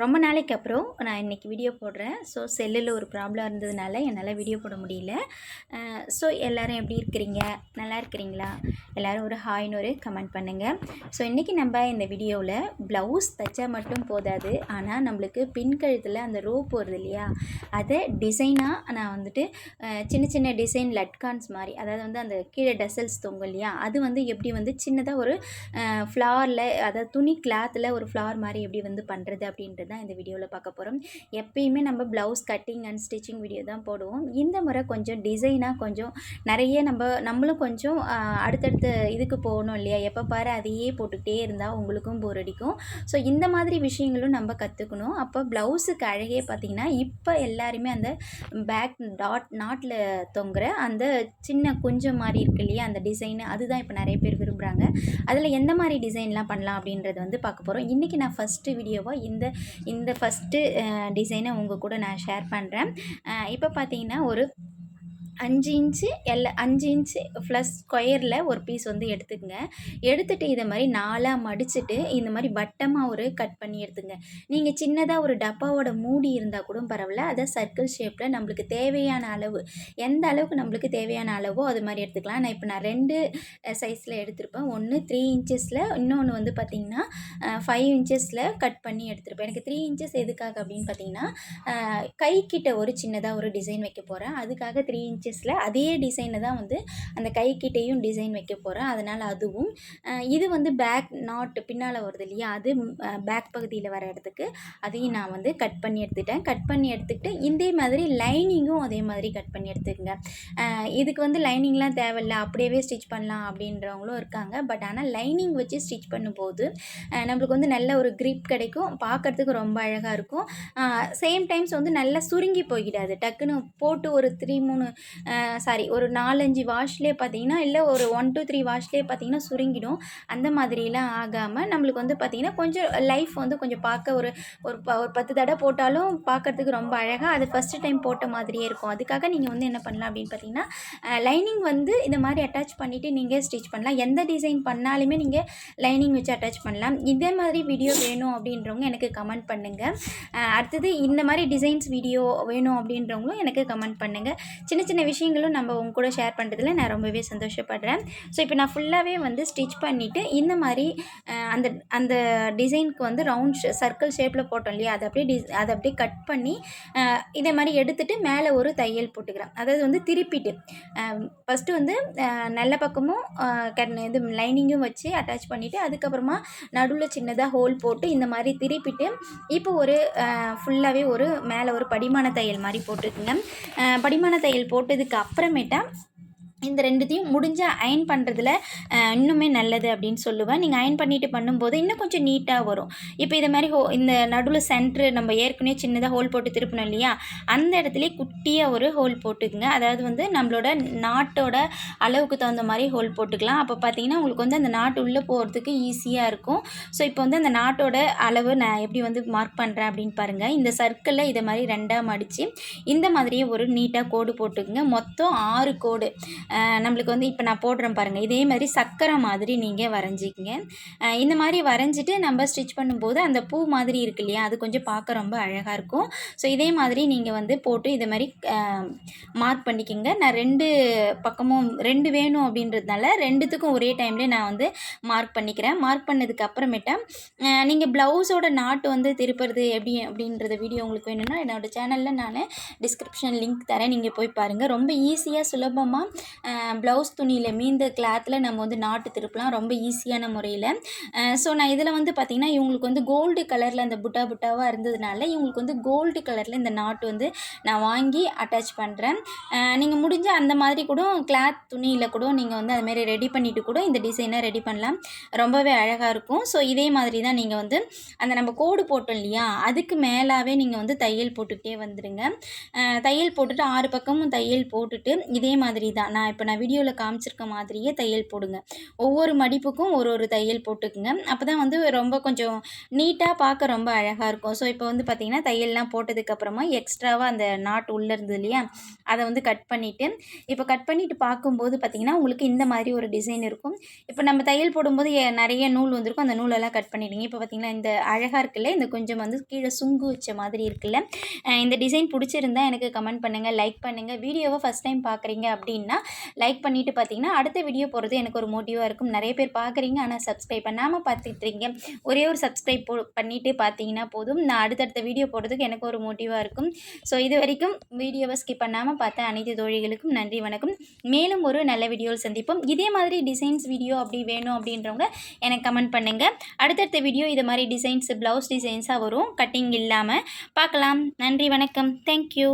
ரொம்ப நாளைக்கு அப்புறம் நான் இன்றைக்கி வீடியோ போடுறேன். ஸோ செல்லில் ஒரு ப்ராப்ளம் இருந்ததுனால என்னால் வீடியோ போட முடியல. ஸோ எல்லோரும் எப்படி இருக்கிறீங்க? நல்லா இருக்கிறீங்களா? எல்லோரும் ஒரு ஹாய்னு ஒரு கமெண்ட் பண்ணுங்கள் ஸோ இன்றைக்கி நம்ம இந்த வீடியோவில் ப்ளவுஸ் தைச்சா மட்டும் போதாது. ஆனால் நம்மளுக்கு பின் கழுத்தில் அந்த ரோப் வருது இல்லையா? அதை டிசைனாக நான் வந்துட்டு சின்ன சின்ன டிசைன் லட்கான்ஸ் மாதிரி அதாவது வந்து அந்த கீழே டசல்ஸ் தொங்கும் இல்லையா? அது வந்து எப்படி வந்து சின்னதாக ஒரு ஃப்ளாரில் அதாவது துணி கிளாத்தில் ஒரு ஃப்ளார் மாதிரி எப்படி வந்து பண்ணுறது அப்படின்றது தான் இந்த வீடியோவில் பார்க்க போகிறோம் எப்பயுமே நம்ம blouse cutting and stitching video தான் போடுவோம். இந்த முறை கொஞ்சம் டிசைனாக கொஞ்சம் நிறைய நம்ம நம்மளும் கொஞ்சம் அடுத்தடுத்த இதுக்கு போகணும் இல்லையா? எப்போ பாரு அதையே போட்டுக்கிட்டே இருந்தால் உங்களுக்கும் போர் அடிக்கும். ஸோ இந்த மாதிரி விஷயங்களும் நம்ம கற்றுக்கணும் அப்போ ப்ளவுஸுக்கு அழகே பார்த்திங்கன்னா இப்போ எல்லாருமே அந்த பேக் டாட் நாட்டில் தொங்குற அந்த சின்ன குஞ்சம் மாதிரி இருக்கு இல்லையா? அந்த டிசைன் அதுதான் இப்போ நிறைய பேர் விரும்புகிறாங்க அதில் எந்த மாதிரி டிசைன்லாம் பண்ணலாம் அப்படின்றது வந்து பார்க்க போகிறோம் இன்றைக்கி நான் ஃபஸ்ட்டு வீடியோவாக இந்த இந்த ஃபஸ்ட்டு டிசைனை உங்கள் கூட நான் ஷேர் பண்ணுறேன் இப்போ பார்த்தீங்கன்னா ஒரு அஞ்சு இன்ச்சு எல்ல அஞ்சு இன்ச்சு ப்ளஸ் ஸ்கொயரில் ஒரு பீஸ் வந்து எடுத்துக்கங்க. எடுத்துகிட்டு இதை மாதிரி நாலாக மடிச்சுட்டு இந்த மாதிரி வட்டமாக ஒரு கட் பண்ணி எடுத்துங்க. நீங்கள் சின்னதாக ஒரு டப்பாவோட மூடி இருந்தால் கூட பரவாயில்ல. அதை சர்க்கிள் ஷேப்பில் நம்மளுக்கு தேவையான அளவு எந்த அளவுக்கு நம்மளுக்கு தேவையான அளவோ அது மாதிரி எடுத்துக்கலாம். நான் இப்போ நான் ரெண்டு சைஸில் எடுத்திருப்பேன். ஒன்று த்ரீ இன்ச்சஸில் இன்னொன்று வந்து பார்த்திங்கன்னா ஃபைவ் இன்ச்சஸில் கட் பண்ணி எடுத்திருப்பேன். எனக்கு த்ரீ இன்ச்சஸ் எதுக்காக அப்படின்னு பார்த்தீங்கன்னா கைக்கிட்ட ஒரு சின்னதாக ஒரு டிசைன் வைக்க போகிறேன் அதுக்காக த்ரீ இன்ச் ஸ்டிச்சஸில் அதே டிசைனில் தான் வந்து அந்த கைக்கிட்டேயும் டிசைன் வைக்க போகிறேன் அதனால் அதுவும் இது வந்து பேக் நாட் பின்னால் வருது இல்லையா? அது பேக் பகுதியில் வர இடத்துக்கு அதையும் நான் வந்து கட் பண்ணி எடுத்துட்டேன். கட் பண்ணி எடுத்துக்கிட்டு இதே மாதிரி லைனிங்கும் அதே மாதிரி கட் பண்ணி எடுத்துக்கங்க. இதுக்கு வந்து லைனிங்லாம் தேவையில்ல. அப்படியே ஸ்டிச் பண்ணலாம் அப்படின்றவங்களும் இருக்காங்க. பட் ஆனால் லைனிங் வச்சு ஸ்டிச் பண்ணும்போது நம்மளுக்கு வந்து நல்ல ஒரு க்ரிப் கிடைக்கும். பார்க்கறதுக்கு ரொம்ப அழகாக இருக்கும். சேம் டைம்ஸ் வந்து நல்லா சுருங்கி போய்கிடாது டக்குன்னு போட்டு ஒரு த்ரீ மூணு சாரி ஒரு நாலஞ்சு வாஷ்லேயே பார்த்தீங்கன்னா இல்லை ஒரு ஒன் டூ த்ரீ வாஷ்லேயே பார்த்தீங்கன்னா சுருங்கிடும். அந்த மாதிரிலாம் ஆகாமல் நம்மளுக்கு வந்து பார்த்திங்கன்னா கொஞ்சம் லைஃப் வந்து கொஞ்சம் பார்க்க ஒரு ஒரு ப ஒரு பத்து தடவை போட்டாலும் பார்க்கறதுக்கு ரொம்ப அழகாக அது ஃபஸ்ட்டு டைம் போட்ட மாதிரியே இருக்கும். அதுக்காக நீங்கள் வந்து என்ன பண்ணலாம் அப்படின்னு பார்த்தீங்கன்னா லைனிங் வந்து இந்த மாதிரி அட்டாச் பண்ணிவிட்டு நீங்கள் ஸ்டிச் பண்ணலாம். எந்த டிசைன் பண்ணாலுமே நீங்கள் லைனிங் வச்சு அட்டாச் பண்ணலாம். இதே மாதிரி வீடியோ வேணும் அப்படின்றவங்க எனக்கு கமெண்ட் பண்ணுங்கள் அடுத்தது இந்த மாதிரி டிசைன்ஸ் வீடியோ வேணும் அப்படின்றவங்களும் எனக்கு கமெண்ட் பண்ணுங்கள் சின்ன சின்ன விஷயங்களும் நம்ம உங்க கூட ஷேர் பண்ணுறதுல நான் ரொம்பவே சந்தோஷப்படுறேன். ஸோ இப்போ நான் ஃபுல்லாகவே வந்து ஸ்டிச் பண்ணிவிட்டு இந்த மாதிரி அந்த அந்த டிசைனுக்கு வந்து ரவுண்ட் சர்க்கிள் ஷேப்பில் போட்டோம் இல்லையா? அதை அப்படியே டிஸ் அதை அப்படியே கட் பண்ணி இதே மாதிரி எடுத்துகிட்டு மேலே ஒரு தையல் போட்டுக்கிறேன். அதாவது வந்து திருப்பிட்டு ஃபஸ்ட்டு வந்து நல்ல பக்கமும் இது லைனிங்கும் வச்சு அட்டாச் பண்ணிவிட்டு அதுக்கப்புறமா நடுவில் சின்னதாக ஹோல் போட்டு இந்த மாதிரி திருப்பிட்டு இப்போ ஒரு ஃபுல்லாகவே ஒரு மேலே ஒரு படிமான தையல் மாதிரி போட்டுக்குங்க. படிமான தையல் போட்டு போட்டதுக்கு அப்புறமேட்டா இந்த ரெண்டுத்தையும் முடிஞ்சால் அயன் பண்ணுறதுல இன்னுமே நல்லது அப்படின்னு சொல்லுவேன். நீங்கள் அயன் பண்ணிட்டு பண்ணும்போது இன்னும் கொஞ்சம் நீட்டாக வரும். இப்போ இதை மாதிரி ஹோ இந்த நடுவில் சென்ட்ரு நம்ம ஏற்கனவே சின்னதாக ஹோல் போட்டு திருப்பணும் இல்லையா? அந்த இடத்துல குட்டியாக ஒரு ஹோல் போட்டுக்குங்க. அதாவது வந்து நம்மளோட நாட்டோட அளவுக்கு தகுந்த மாதிரி ஹோல் போட்டுக்கலாம். அப்போ பார்த்தீங்கன்னா உங்களுக்கு வந்து அந்த நாட்டு உள்ளே போகிறதுக்கு ஈஸியாக இருக்கும். ஸோ இப்போ வந்து அந்த நாட்டோட அளவு நான் எப்படி வந்து மார்க் பண்ணுறேன் அப்படின்னு பாருங்கள் இந்த சர்க்கிளில் இதை மாதிரி ரெண்டாக மடித்து இந்த மாதிரியே ஒரு நீட்டாக கோடு போட்டுக்குங்க. மொத்தம் ஆறு கோடு. நம்மளுக்கு வந்து இப்போ நான் போடுறேன் பாருங்கள் இதே மாதிரி சக்கரை மாதிரி நீங்கள் வரைஞ்சிக்கங்க. இந்த மாதிரி வரைஞ்சிட்டு நம்ம ஸ்டிச் பண்ணும்போது அந்த பூ மாதிரி இருக்கு இல்லையா? அது கொஞ்சம் பார்க்க ரொம்ப அழகாக இருக்கும். ஸோ இதே மாதிரி நீங்கள் வந்து போட்டு இதை மாதிரி மார்க் பண்ணிக்கோங்க. நான் ரெண்டு பக்கமும் ரெண்டு வேணும் அப்படின்றதுனால ரெண்டுத்துக்கும் ஒரே டைம்லேயே நான் வந்து மார்க் பண்ணிக்கிறேன். மார்க் பண்ணதுக்கு அப்புறமேட்டா நீங்கள் ப்ளவுஸோட நாட்டு வந்து திருப்புறது எப்படி அப்படின்றத வீடியோ உங்களுக்கு வேணும்னா என்னோடய சேனலில் நான் டிஸ்கிரிப்ஷன் லிங்க் தரேன். நீங்கள் போய் பாருங்கள் ரொம்ப ஈஸியாக சுலபமாக ப்ளவுஸ் துணியில் மீந்த கிளாத்தில் நம்ம வந்து நாட்டு திருப்பலாம் ரொம்ப ஈஸியான முறையில். ஸோ நான் இதில் வந்து பார்த்திங்கன்னா இவங்களுக்கு வந்து கோல்டு கலரில் அந்த புட்டா புட்டாவாக இருந்ததுனால இவங்களுக்கு வந்து கோல்டு கலரில் இந்த நாட்டு வந்து நான் வாங்கி அட்டாச் பண்ணுறேன் நீங்கள் முடிஞ்ச அந்த மாதிரி கூட கிளாத் துணியில் கூட நீங்கள் வந்து அதுமாரி ரெடி பண்ணிவிட்டு கூட இந்த டிசைனை ரெடி பண்ணலாம். ரொம்பவே அழகாக இருக்கும். ஸோ இதே மாதிரி தான் நீங்கள் வந்து அந்த நம்ம கோடு போட்டோம் இல்லையா அதுக்கு மேலாகவே நீங்கள் வந்து தையல் போட்டுக்கிட்டே வந்துடுங்க தையல் போட்டுட்டு ஆறு பக்கமும் தையல் போட்டுட்டு இதே மாதிரி தான். நான் நான் இப்போ நான் வீடியோவில் காமிச்சிருக்க மாதிரியே தையல் போடுங்க. ஒவ்வொரு மடிப்புக்கும் ஒரு ஒரு தையல் போட்டுக்குங்க. அப்போ தான் வந்து ரொம்ப கொஞ்சம் நீட்டாக பார்க்க ரொம்ப அழகாக இருக்கும். ஸோ இப்போ வந்து பார்த்திங்கன்னா தையல்லாம் போட்டதுக்கப்புறமா எக்ஸ்ட்ராவாக அந்த நாட் உள்ளே இருந்தது இல்லையா? அதை வந்து கட் பண்ணிவிட்டு இப்போ கட் பண்ணிவிட்டு பார்க்கும்போது பார்த்திங்கன்னா உங்களுக்கு இந்த மாதிரி ஒரு டிசைன் இருக்கும். இப்போ நம்ம தையல் போடும்போது நிறைய நூல் வந்திருக்கும். அந்த நூலெல்லாம் கட் பண்ணிவிடுங்க இப்போ பார்த்திங்கன்னா இந்த அழகாக இருக்குல்ல இந்த கொஞ்சம் வந்து கீழே சுங்கு வச்ச மாதிரி இருக்குல்ல இந்த டிசைன் பிடிச்சிருந்தா எனக்கு கமெண்ட் பண்ணுங்கள் லைக் பண்ணுங்கள் வீடியோவை ஃபஸ்ட் டைம் பார்க்குறீங்க அப்படின்னா லைக் பண்ணிவிட்டு பார்த்தீங்கன்னா அடுத்த வீடியோ போகிறது எனக்கு ஒரு மோட்டிவாக இருக்கும். நிறைய பேர் பார்க்குறீங்க ஆனால் சப்ஸ்கிரைப் பண்ணாமல் பார்த்துட்டு ஒரே ஒரு சப்ஸ்கிரைப் போ பண்ணிவிட்டு பார்த்தீங்கன்னா போதும். நான் அடுத்தடுத்த வீடியோ போடுறதுக்கு எனக்கு ஒரு மோட்டிவாக இருக்கும். ஸோ இது வரைக்கும் வீடியோவை ஸ்கிப் பண்ணாமல் பார்த்த அனைத்து தோழிகளுக்கும் நன்றி வணக்கம். மேலும் ஒரு நல்ல வீடியோவில் சந்திப்போம். இதே மாதிரி டிசைன்ஸ் வீடியோ அப்படி வேணும் அப்படின்றவங்க எனக்கு கமெண்ட் பண்ணுங்கள் அடுத்தடுத்த வீடியோ இது மாதிரி டிசைன்ஸ் ப்ளவுஸ் டிசைன்ஸாக வரும். கட்டிங் இல்லாமல் பார்க்கலாம். நன்றி வணக்கம். தேங்க்யூ